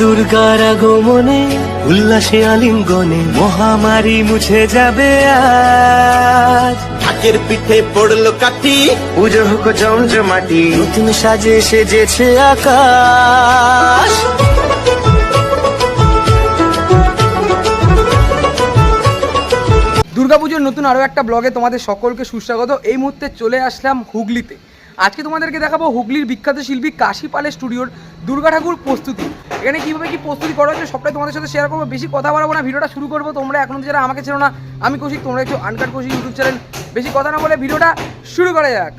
দুর্গার আগমনে উল্লাসে আলিঙ্গনে মহামারী মুছে যাবে আজ। ঢাকের পিঠে পড়ল কাঠি। পুজো হোক জমজমাটি নতুন সাজে সেজেছে আকাশ। দুর্গাপুজোর নতুন আরও একটা ব্লগে তোমাদের সকলকে সুস্বাগত। এই মুহূর্তে চলে আসলাম হুগলিতে। আজকে তোমাদেরকে দেখাবো হুগলির বিখ্যাত শিল্পী কাশিপালের স্টুডিওর দুর্গা ঠাকুর প্রস্তুতি। এখানে কীভাবে কি প্রস্তুতি করা হচ্ছে সবটাই তোমাদের সাথে শেয়ার করব। বেশি কথা বলব না, ভিডিওটা শুরু করব। তোমরা এখন যারা আমাকে ছিল না, আমি কৌশিক তোমরা একটু আনকাট কৌশিক ইউটিউব চ্যানেল বেশি কথা না বলে ভিডিওটা শুরু করা যাক।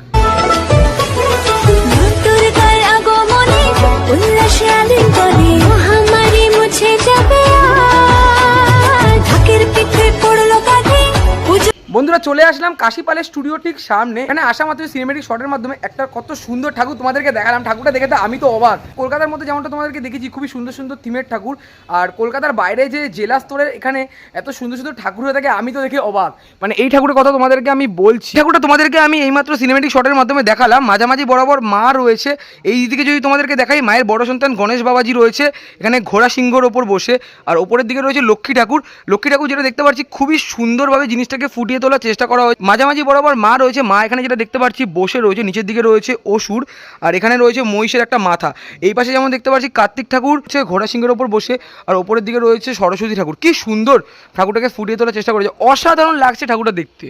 চলে আসলাম কাশীপালের স্টুডিও ঠিক সামনে। এখানে আসা মাত্র সিনেমেটিক শটের মাধ্যমে। একটা কত সুন্দর ঠাকুর তোমাদেরকে দেখালাম। ঠাকুরটা দেখে তো আমি তো অবাক। কলকাতার মধ্যে যেমনটা তোমাদেরকে দেখেছি, খুবই সুন্দর সুন্দর থিমের ঠাকুর। আর কলকাতার বাইরে যে জেলা স্তরের এখানে এত সুন্দর সুন্দর ঠাকুর হয়ে থাকে, আমি তো দেখে অবাক। মানে এই ঠাকুরের কথা তোমাদেরকে আমি বলছি। ঠাকুরটা তোমাদেরকে আমি এইমাত্র সিনেমেটিক শটের মাধ্যমে দেখালাম। মাঝামাঝি বরাবর মা রয়েছে। এই দিকে যদি তোমাদেরকে দেখাই, মায়ের বড় সন্তান গণেশ বাবাজি রয়েছে। এখানে ঘোড়া সিংহর ওপর বসে। আর ওপরের দিকে রয়েছে লক্ষ্মী ঠাকুর। লক্ষ্মী ঠাকুর যেটা দেখতে পাচ্ছি, খুবই সুন্দরভাবে জিনিসটাকে ফুটিয়ে তোলার চেষ্টা করা হয়েছে। মাঝামাঝি বরাবর মা রয়েছে। মা এখানে যেটা দেখতে পাচ্ছি বসে রয়েছে নিচের দিকে রয়েছে অসুর আর এখানে রয়েছে মহিষের একটা মাথা। এই পাশে যেমন দেখতে পাচ্ছি কার্তিক ঠাকুর হচ্ছে ঘোড়া সিংহের ওপর বসে আর ওপরের দিকে রয়েছে সরস্বতী ঠাকুর। কি সুন্দর ঠাকুরটাকে ফুটিয়ে তোলার চেষ্টা করেছে। অসাধারণ লাগছে ঠাকুরটা দেখতে।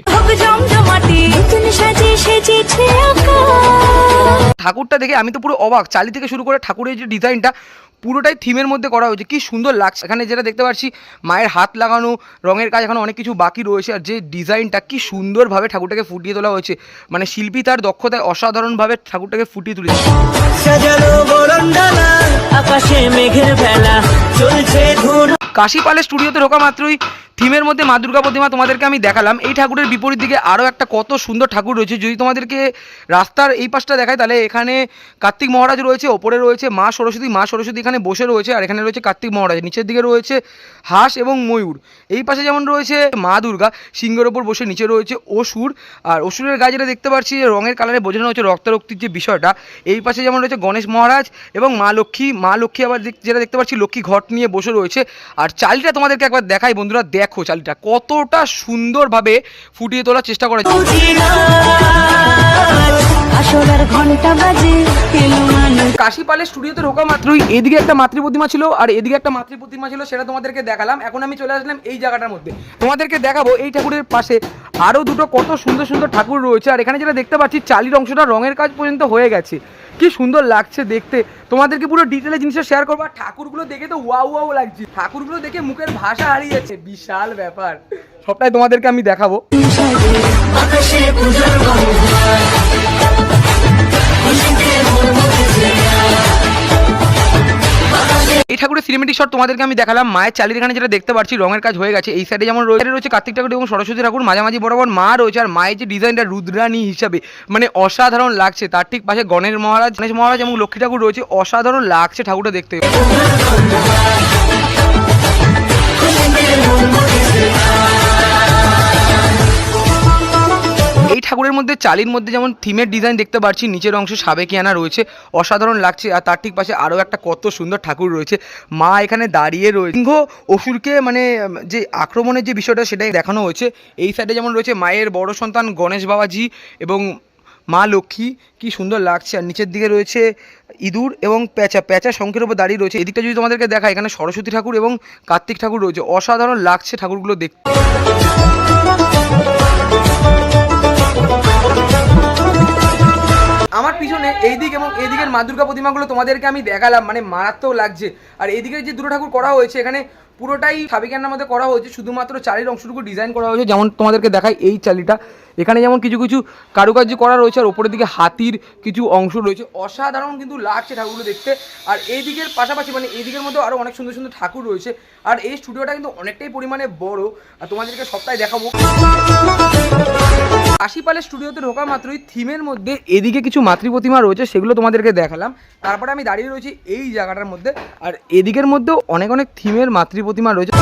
ঠাকুরটা দেখে আমি তো পুরো অবাক। চালি থেকে শুরু করে ঠাকুরের যে ডিজাইনটা পুরোটাই থিমের মধ্যে করা হয়েছে। কি সুন্দর লাগছে। এখানে যেটা দেখতে পাচ্ছি, মায়ের হাত লাগানো, রঙের কাজ, এখন অনেক কিছু বাকি রয়েছে। আর যে ডিজাইনটা কি সুন্দরভাবে ঠাকুরটাকে ফুটিয়ে তোলা হয়েছে। মানে শিল্পী তার দক্ষতায় অসাধারণভাবে ঠাকুরটাকে ফুটিয়ে তুলেছে। আকাশে মেঘের বেলা, চলছে ধুন কাশী পালের স্টুডিওতে ঢোকা মাত্রই থিমের মধ্যে মা দুর্গা প্রতিমা তোমাদেরকে আমি দেখালাম। এই ঠাকুরের বিপরীত দিকে আরও একটা কত সুন্দর ঠাকুর রয়েছে। যদি তোমাদেরকে রাস্তার এই পাশটা দেখায় তাহলে এখানে কার্তিক মহারাজ রয়েছে, ওপরে রয়েছে মা সরস্বতী। মা সরস্বতী এখানে বসে রয়েছে, আর এখানে রয়েছে কার্তিক মহারাজ। নিচের দিকে রয়েছে হাঁস এবং ময়ূর। এই পাশে যেমন রয়েছে মা দুর্গা, সিংহের ওপর বসে নিচে রয়েছে অসুর। আর অসুরের গায়ে যেটা দেখতে পাচ্ছি, রঙের কালারে বোঝানো হচ্ছে রক্তারক্তির যে বিষয়টা। এই পাশে যেমন রয়েছে গণেশ মহারাজ এবং মা লক্ষ্মী। মা লক্ষ্মী আবার যেটা দেখতে পাচ্ছি, লক্ষ্মী ঘট নিয়ে বসে রয়েছে। আর চালটা তোমাদেরকে একবার দেখাই, বন্ধুরা, দেখো চালটা। কতটা সুন্দরভাবে ফুটিয়ে তোলার চেষ্টা করা হয়েছে। আসলার ঘণ্টা বাজে এলো মানুষ কাশী পালের স্টুডিওতে ঢোকা মাত্রই এদিকে একটা মাতৃ প্রতিমা ছিল, আর এদিকে একটা মাতৃ প্রতিমা ছিল, সেটা তোমাদেরকে দেখালাম। এখন আমি চলে আসলাম এই জায়গাটার মধ্যে। তোমাদেরকে দেখাবো এই ঠাকুরের পাশে আরও দুটো কত সুন্দর সুন্দর ঠাকুর রয়েছে। আর এখানে যেটা দেখতে পাচ্ছি, চালির অংশটা রঙের কাজ পর্যন্ত হয়ে গেছে। কি সুন্দর লাগছে দেখতে। তোমাদেরকে পুরো ডিটেলে জিনিসটা শেয়ার করব। আর ঠাকুরগুলো দেখে তো ওয়াও ওয়াও লাগছে। ঠাকুরগুলো দেখে মুখের ভাষা হারিয়ে যাচ্ছে। বিশাল ব্যাপার। সবটাই তোমাদেরকে আমি দেখাবো। এই ঠাকুরের সিনেমেটিক শট তোমাদেরকে আমি দেখালাম। মায়ের চালির এখানে যেটা দেখতে পাচ্ছি, রঙের কাজ হয়ে গেছে। এই সাইডে যেমন রয়েছে রয়েছে কার্তিক ঠাকুর এবং সরস্বতী ঠাকুর, মাঝামাঝি বরাবর মা রয়েছে, আর মায়ের যে ডিজাইনটা রুদ্রাণী হিসাবে মানে অসাধারণ লাগছে। তার ঠিক পাশে গণেশ মহারাজ গণেশ মহারাজ এবং লক্ষ্মী ঠাকুর রয়েছে। অসাধারণ লাগছে ঠাকুরটা দেখতে। এই ঠাকুরের মধ্যে চালির মধ্যে যেমন থিমের ডিজাইন দেখতে পাচ্ছি নিচের অংশে সাবেকিয়ানা রয়েছে, অসাধারণ লাগছে, আর তার ঠিক পাশে আরও একটা কত সুন্দর ঠাকুর রয়েছে। মা এখানে দাঁড়িয়ে রয়েছে সিংহ অসুরকে মানে যে আক্রমণের যে বিষয়টা সেটাই দেখানো হয়েছে। এই সাইডে যেমন রয়েছে মায়ের বড় সন্তান গণেশ বাবাজি এবং মা লক্ষ্মী, কি সুন্দর লাগছে। আর নিচের দিকে রয়েছে ইঁদুর এবং প্যাঁচা প্যাঁচা শঙ্খের উপর দাঁড়িয়ে রয়েছে। এদিকটা যদি তোমাদেরকে দেখা এখানে সরস্বতী ঠাকুর এবং কার্তিক ঠাকুর রয়েছে। অসাধারণ লাগছে ঠাকুরগুলো দেখতে। পিছনে এই দিক এবং এই দিকের মা দুর্গা প্রতিমাগুলো তোমাদেরকে আমি দেখালাম মানে মারাত্মক লাগছে। আর এদিকে যে দুটো ঠাকুর করা হয়েছে, এখানে পুরোটাই সাবিকান্নার মধ্যে করা হয়েছে, শুধুমাত্র চালির অংশটুকু ডিজাইন করা হয়েছে, যেমন তোমাদেরকে দেখায় এই চালিটা। এখানে যেমন কিছু কিছু কারুকার্য করা রয়েছে, আর ওপরের দিকে হাতির কিছু অংশ রয়েছে। অসাধারণ কিন্তু লাগছে ঠাকুরগুলো দেখতে। আর এই দিকের পাশাপাশি মানে এই দিকের মধ্যে আরও অনেক সুন্দর সুন্দর ঠাকুর রয়েছে। আর এই স্টুডিওটা কিন্তু অনেকটাই পরিমাণে বড়। আর তোমাদেরকে সপ্তাহে দেখাবো। আশিপালের স্টুডিওতে ঢোকা মাত্রই থিমের মধ্যে এদিকে কিছু মাতৃ প্রতিমা রয়েছে, সেগুলো তোমাদেরকে দেখালাম। তারপরে আমি দাঁড়িয়ে রয়েছি এই জায়গাটার মধ্যে, আর এদিকের মধ্যেও অনেক অনেক থিমের মাতৃ প্রতিমা রয়েছে।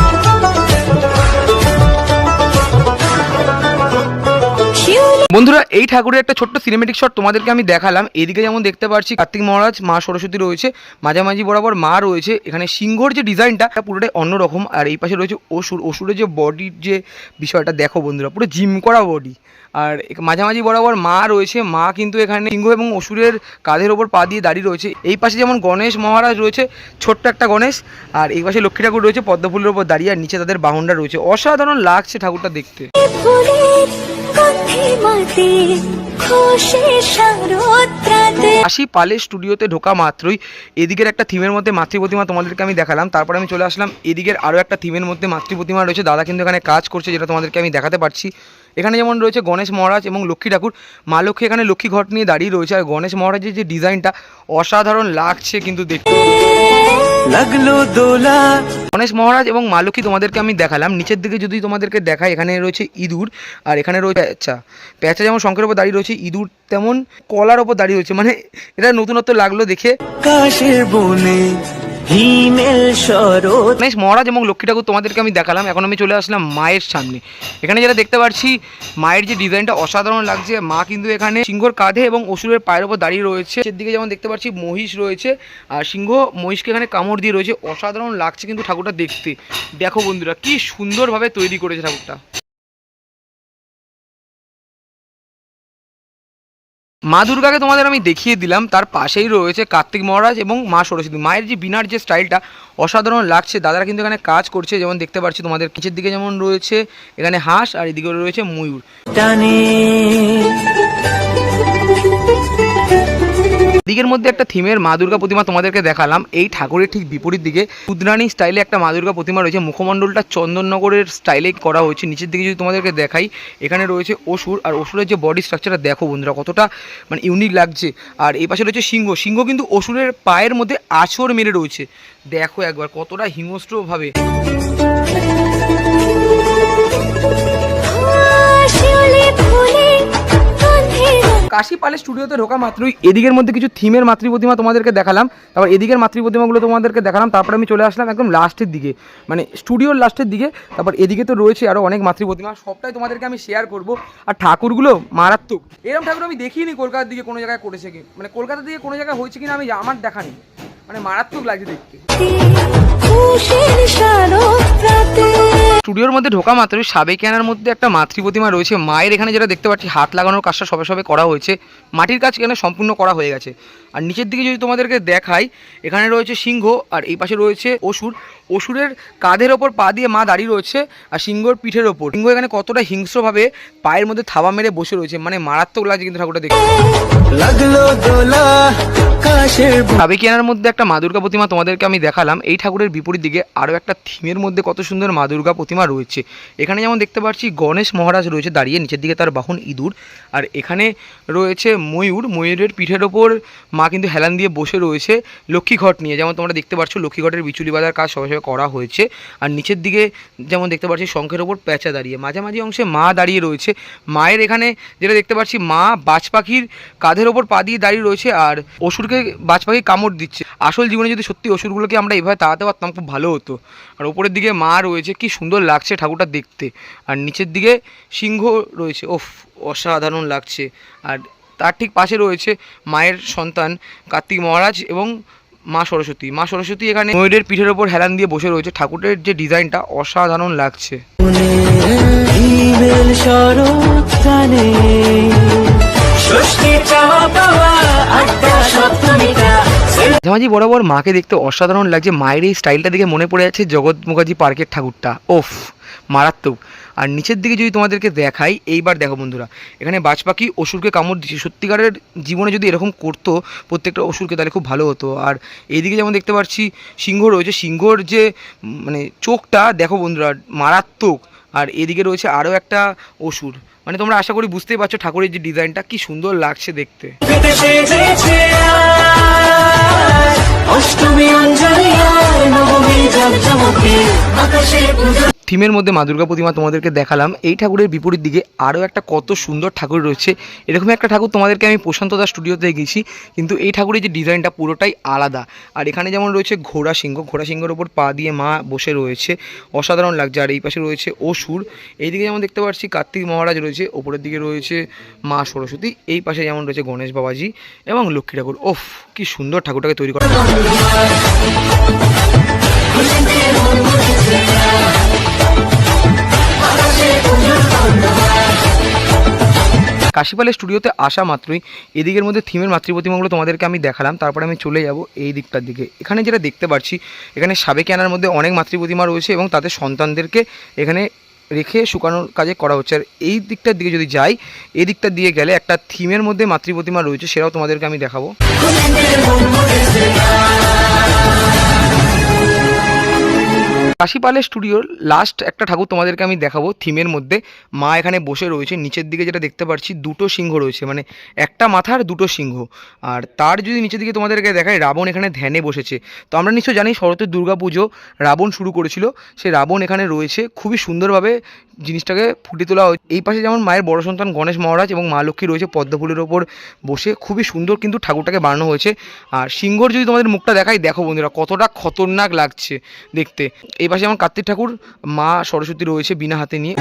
বন্ধুরা, এই ঠাকুরের একটা ছোট্ট সিনেমেটিক শট তোমাদেরকে আমি দেখালাম। এদিকে যেমন দেখতে পাচ্ছি, কার্তিক মহারাজ, মা সরস্বতী রয়েছে, মাঝামাঝি বরাবর মা রয়েছে। এখানে সিংহর যে ডিজাইনটা পুরোটাই অন্যরকম। আর এই পাশে রয়েছে অসুর। অসুরের যে বডির যে বিষয়টা, দেখো বন্ধুরা, পুরো জিম করা বডি আর মাঝামাঝি বরাবর মা রয়েছে। মা কিন্তু এখানে সিংহ এবং অসুরের কাঁধের ওপর পা দিয়ে দাঁড়িয়ে রয়েছে। এই পাশে যেমন গণেশ মহারাজ রয়েছে ছোট্ট একটা গণেশ আর এই পাশে লক্ষ্মী ঠাকুর রয়েছে পদ্মফুলের ওপর দাঁড়িয়ে আর নিচে তাদের বাহনটা রয়েছে। অসাধারণ লাগছে ঠাকুরটা দেখতে। আশি পালের স্টুডিওতে ঢোকা মাত্রই এদিকের একটা থিমের মধ্যে মাতৃ প্রতিমা তোমাদেরকে আমি দেখালাম। তারপর আমি চলে আসলাম এদিকের আরও একটা থিমের মধ্যে মাতৃ প্রতিমা রয়েছে। দাদা কিন্তু এখানে কাজ করছে যেটা তোমাদেরকে আমি দেখাতে পারছি। এখানে যেমন রয়েছে গণেশ মহারাজ এবং লক্ষ্মী ঠাকুর মা লক্ষ্মী এখানে লক্ষ্মী ঘট নিয়ে দাঁড়িয়ে রয়েছে। আর গণেশ মহারাজের যে ডিজাইনটা অসাধারণ লাগছে কিন্তু দেখতে। লাগল দোলা। গণেশ মহারাজ এবং মা লক্ষ্মী তোমাদেরকে আমি দেখালাম। নিচের দিকে যদি তোমাদেরকে দেখাই এখানে রয়েছে ইঁদুর আর এখানে রয়েছে প্যাঁচা। প্যাঁচা যেমন শঙ্কের ওপর দাঁড়িয়ে রয়েছে ইঁদুর তেমন কলার ওপর দাঁড়িয়ে রয়েছে। মানে এটা নতুনত্ব লাগল দেখে। কাশের বনে হিমেল মহারাজ এবং লক্ষ্মী ঠাকুর, তোমাদেরকে আমি দেখালাম। এখন আমি চলে আসলাম মায়ের সামনে। এখানে যেটা দেখতে পাচ্ছি, মায়ের যে ডিজাইনটা অসাধারণ লাগছে। মা কিন্তু এখানে সিংহর কাঁধে এবং অসুরের পায়ের ওপর দাঁড়িয়ে রয়েছে। দিকে যেমন দেখতে পাচ্ছি, মহিষ রয়েছে। আর সিংহ মহিষকে এখানে কামড় দিয়ে রয়েছে। অসাধারণ লাগছে কিন্তু ঠাকুরটা দেখতে। দেখো বন্ধুরা, কি সুন্দরভাবে তৈরি করেছে ঠাকুরটা। মা দুর্গাকে তোমাদের আমি দেখিয়ে দিলাম। তার পাশেই রয়েছে কার্তিক মহারাজ এবং মা সরস্বতী। মায়ের যে বিনার যে স্টাইলটা, অসাধারণ লাগছে। দাদারা কিন্তু এখানে কাজ করছে, যেমন দেখতে পাচ্ছি তোমাদের নিচের দিকে যেমন রয়েছে, এখানে হাঁস আর এদিকে রয়েছে ময়ূর। দিকের মধ্যে একটা থিমের মা দুর্গা প্রতিমা তোমাদেরকে দেখালাম। এই ঠাকুরের ঠিক বিপরীত দিকে উদ্রানী স্টাইলে একটা মা দুর্গা প্রতিমা রয়েছে। মুখমণ্ডলটা চন্দননগরের স্টাইলে করা হয়েছে। নিচের দিকে যদি তোমাদেরকে দেখাই, এখানে রয়েছে অসুর। আর অসুরের যে বডি স্ট্রাকচারটা দেখো বন্ধুরা কতটা মানে ইউনিক লাগছে। আর এই পাশে রয়েছে সিংহ। সিংহ কিন্তু অসুরের পায়ের মধ্যে আছর মেরে রয়েছে। দেখো একবার কতটা হিংস্রভাবে। গন্ধে কাশি পালের স্টুডিওতে ঢোকা মাত্রই। এদিকের মধ্যে কিছু থিমের মাতৃ প্রতিমা তোমাদেরকে দেখালাম। তারপর এদিকের মাতৃ প্রতিমাগুলো তোমাদেরকে দেখালাম। তারপর আমি চলে আসলাম একদম লাস্টের দিকে। মানে স্টুডিওর লাস্টের দিকে। তারপর এদিকে তো রয়েছে আরও অনেক মাতৃ প্রতিমা সবটাই তোমাদেরকে আমি শেয়ার করব। আর ঠাকুরগুলো মারাত্মক। এরকম ঠাকুর আমি দেখিনি কলকাতার দিকে কোনো জায়গায় করেছে কি? মানে কলকাতার দিকে কোনো জায়গায় হয়েছে কিনা আমি আমার দেখা নেই। মানে মারাত্মক লাগছে দেখতে। স্টুডিওর মধ্যে ঢোকা মাত্রই সাবেকিয়ানার মধ্যে একটা মাতৃ প্রতিমা রয়েছে। মায়ের এখানে যেটা দেখতে পাচ্ছি, হাত লাগানোর কাজটা সবে সবে করা হয়েছে। মাটির কাজ এখানে সম্পূর্ণ করা হয়ে গেছে। আর নিচের দিকে যদি তোমাদেরকে দেখাই, এখানে রয়েছে সিংহ, আর এই পাশে রয়েছে অসুর। অসুরের কাঁধের ওপর পা দিয়ে মা দাঁড়িয়ে রয়েছে আর সিংহর পিঠের ওপর। সিংহ এখানে কতটা হিংস্রভাবে পায়ের মধ্যে থাবা মেরে বসে রয়েছে মানে মারাত্মক লাগছে কিন্তু ঠাকুরটা দেখতে। লাগল দোলা সাবেকিয়ানার মধ্যে একটা মা দুর্গা প্রতিমা তোমাদেরকে আমি দেখালাম। এই ঠাকুরের বিপরীত দিকে আরও একটা থিমের মধ্যে কত সুন্দর মা দুর্গা প্রতিমা রয়েছে। এখানে যেমন দেখতে পাচ্ছি গণেশ মহারাজ রয়েছে দাঁড়িয়ে নিচের দিকে তার বাহন ইঁদুর। আর এখানে রয়েছে ময়ূর। ময়ূরের পিঠের ওপর মা কিন্তু হেলান দিয়ে বসে রয়েছে লক্ষ্মী ঘট নিয়ে। যেমন তোমরা দেখতে পাচ্ছ লক্ষ্মী ঘটের বিচুলি বাজার কাজ সবাই করা হয়েছে। আর নিচের দিকে যেমন দেখতে পাচ্ছি, শঙ্খের ওপর প্যাঁচা দাঁড়িয়ে। মাঝামাঝি অংশে মা দাঁড়িয়ে রয়েছে। মায়ের এখানে যেটা দেখতে পাচ্ছি, মা বাজ পাখির কাঁধের ওপর পা দিয়ে দাঁড়িয়ে রয়েছে আর অসুরকে বাজ পাখি কামড় দিচ্ছে। আসল জীবনে যদি সত্যি অসুরগুলোকে আমরা এভাবে তাড়াতে পারতাম, খুব ভালো হতো। আর ওপরের দিকে মা রয়েছে, কি সুন্দর লাগছে ঠাকুরটা দেখতে। আর নিচের দিকে সিংহ রয়েছে, ওফ, অসাধারণ লাগছে। আর তার ঠিক পাশে রয়েছে মায়ের সন্তান কার্তিক মহারাজ এবং মা সরস্বতী। মা সরস্বতী এখানে ময়ূরের পিঠের ওপর হেলান দিয়ে বসে রয়েছে। ঠাকুরের যে ডিজাইনটা অসাধারণ লাগছে। মাঝামাঝি বরাবর মাকে দেখতে অসাধারণ লাগছে। মায়ের এই স্টাইলটা দেখে মনে পড়ে যাচ্ছে জগৎ মুখার্জি পার্কের ঠাকুরটা। ওফ মারাত্মক। আর নিচের দিকে যদি তোমাদেরকে দেখাই, এইবার দেখো বন্ধুরা, এখানে বাজ পাখি অসুরকে কামড় দিচ্ছে। সত্যিকারের জীবনে যদি এরকম করতো, প্রত্যেকটা অসুরকে তাহলে খুব ভালো হতো। আর এইদিকে যেমন দেখতে পাচ্ছি, সিংহ রয়েছে। সিংহর যে মানে চোখটা, দেখো বন্ধুরা, মারাত্মক। আর এদিকে রয়েছে আরও একটা অসুর। মানে তোমরা আশা করি বুঝতেই পারছ ঠাকুরের যে ডিজাইনটা, কি সুন্দর লাগছে দেখতে। অষ্টমী অঞ্জলি নবমী আকাশে থিমের মধ্যে মা দুর্গা প্রতিমা তোমাদেরকে দেখালাম। এই ঠাকুরের বিপরীত দিকে আরও একটা কত সুন্দর ঠাকুর রয়েছে। এরকম একটা ঠাকুর তোমাদেরকে আমি প্রশান্ত দাস স্টুডিওতে গেছি কিন্তু এই ঠাকুরের যে ডিজাইনটা পুরোটাই আলাদা। আর এখানে যেমন রয়েছে ঘোড়া সিংহ, ঘোড়া সিংহের ওপর পা দিয়ে মা বসে রয়েছে। অসাধারণ লাগছে, আর এই পাশে রয়েছে অসুর। এইদিকে যেমন দেখতে পাচ্ছি, কার্তিক মহারাজ রয়েছে, ওপরের দিকে রয়েছে মা সরস্বতী, এই পাশে যেমন রয়েছে গণেশ বাবাজি এবং লক্ষ্মী ঠাকুর। ওফ, কি সুন্দর ঠাকুরটাকে তৈরি করা। কাশিপালের স্টুডিওতে আসা মাত্রই এদিকের মধ্যে থিমের মাতৃপ্রতিমাগুলো তোমাদেরকে আমি দেখালাম, তারপরে আমি চলে যাব এই দিকটার দিকে। এখানে যেটা দেখতে পাচ্ছি এখানে সাবেক আনার মধ্যে অনেক মাতৃপ্রতিমা রয়েছে এবং তাদের সন্তানদেরকে এখানে রেখে শুকানোর কাজে করা হচ্ছে। আর এই দিকটার দিকে যদি যাই, এই দিকটা দিয়ে গেলে একটা থিমের মধ্যে মাতৃপ্রতিমা রয়েছে, সেটাও তোমাদেরকে আমি দেখাবো। কাশিপালের স্টুডিওর লাস্ট একটা ঠাকুর তোমাদেরকে আমি দেখাবো থিমের মধ্যে। মা এখানে বসে রয়েছে, নিচের দিকে যেটা দেখতে পাচ্ছি দুটো সিংহ রয়েছে মানে একটা মাথার দুটো সিংহ। আর তার যদি নিচের দিকে তোমাদেরকে দেখায় রাবণ এখানে ধ্যানে বসেছে। তো আমরা নিশ্চয় জানি শরতের দুর্গাপুজো রাবণ শুরু করেছিল। সে রাবণ এখানে রয়েছে, খুবই সুন্দরভাবে জিনিসটাকে ফুটিয়ে তোলা হয়েছে। এই পাশে যেমন মায়ের বড় সন্তান গণেশ মহারাজ এবং মা লক্ষ্মী রয়েছে পদ্মফুলের ওপর বসে, খুবই সুন্দর কিন্তু ঠাকুরটাকে বানানো হয়েছে। আর সিংহর যদি তোমাদের মুখটা দেখাই, দেখো বন্ধুরা কতটা খতরনাক লাগছে দেখতে। এই পাশে যেমন কার্তিক ঠাকুর, মা সরস্বতী রয়েছে বিনা হাতে নিয়ে।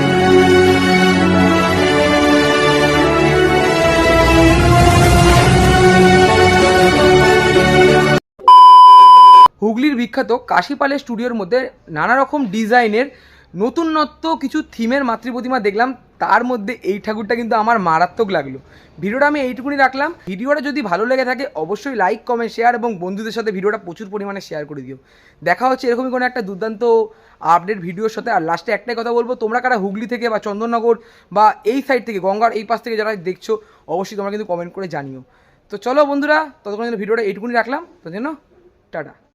হুগলির বিখ্যাত কাশিপালের স্টুডিওর মধ্যে নানা রকম ডিজাইনের নতুনত্ব কিছু থিমের মাতৃপ্রতিমা দেখলাম, তার মধ্যে এই ঠাকুরটা কিন্তু আমার মারাত্মক লাগল। ভিডিওটা আমি এইটুকুনি রাখলাম। ভিডিওটা যদি ভালো লেগে থাকে, অবশ্যই লাইক কমেন্ট শেয়ার এবং বন্ধুদের সাথে ভিডিওটা প্রচুর পরিমাণে শেয়ার করে দিও। দেখা হচ্ছে এরকমই কোনো একটা দুর্দান্ত আপডেট ভিডিওর সাথে। আর লাস্টে একটাই কথা বলব, তোমরা কারা হুগলি থেকে বা চন্দননগর বা এই সাইড থেকে, গঙ্গার এই পাশ থেকে যারা দেখছ, অবশ্যই তোমরা কিন্তু কমেন্ট করে জানিও। তো চলো বন্ধুরা, ততক্ষণ ভিডিওটা এইটুকুনি রাখলাম। তো জন্য টাটা।